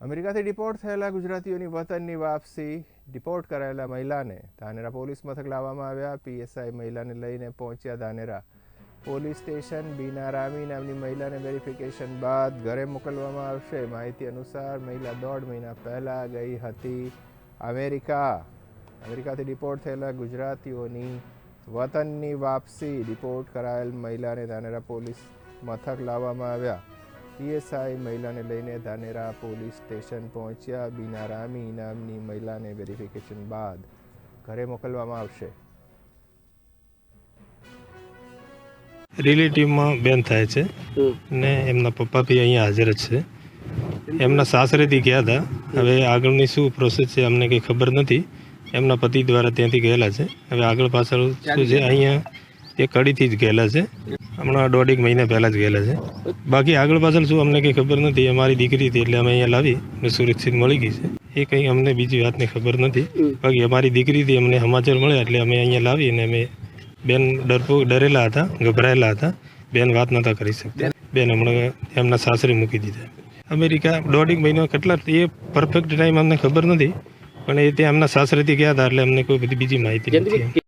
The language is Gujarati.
અમેરિકાથી ડિપોર્ટ થયેલા ગુજરાતીઓની વતનની વાપસી ડિપોર્ટ કરાયેલા મહિલાને ધાનેરા પોલીસ મથક લાવવામાં આવ્યા. પીએસઆઈ મહિલાને લઈને પહોંચ્યા ધાનેરા પોલીસ સ્ટેશન. બીના રામી નામની મહિલાને વેરિફિકેશન બાદ ઘરે મોકલવામાં આવશે. માહિતી અનુસાર મહિલા દોઢ મહિના પહેલાં ગઈ હતી અમેરિકા. અમેરિકાથી ડિપોર્ટ થયેલા ગુજરાતીઓની વતનની વાપસી ડિપોર્ટ કરાયેલ મહિલાને ધાનેરા પોલીસ મથક લાવવામાં આવ્યા. પીએસઆઈ મહિલાને લઈને ધાનેરા પોલીસ સ્ટેશન પહોંચ્યા બીના રામી નામની મહિલાને વેરિફિકેશન બાદ ઘરે મોકલવામાં આવશે. રિલેટિવમાં બેન થાય છે ને એમના પપ્પા બી અહીંયા હાજર જ છે. એમના સાસરેથી ગયા હતા. હવે આગળની શું પ્રોસેસ છે અમને કંઈ ખબર નથી. એમના પતિ દ્વારા ત્યાંથી ગયેલા છે. હવે આગળ પાછળ શું છે? અહીંયા એ કડીથી જ ગયેલા છે. હમણાં દોઢેક મહિના પહેલાં જ ગયેલા છે. બાકી આગળ પાછળ શું અમને કંઈ ખબર નથી અમારી દીકરી હતી એટલે અમે અહીંયા લાવી ને સુરક્ષિત મળી ગઈ છે. એ કંઈ અમને બીજી વાતની ખબર નથી. બાકી અમારી દીકરીથી અમને સમાચાર મળ્યા એટલે અમે અહીંયા લાવી અને અમે બેન ડરપો ડરેલા હતા ગભરાયેલા હતા. બેન વાત નહોતા કરી શકતા. બેન હમણાં એમના સાસરે મૂકી દીધા. અમેરિકા દોઢેક મહિનો કેટલા એ પરફેક્ટ ટાઈમ અમને ખબર નથી પણ એ ત્યાં એમના સાસરેથી ગયા હતા એટલે અમને કોઈ બધી બીજી માહિતી નથી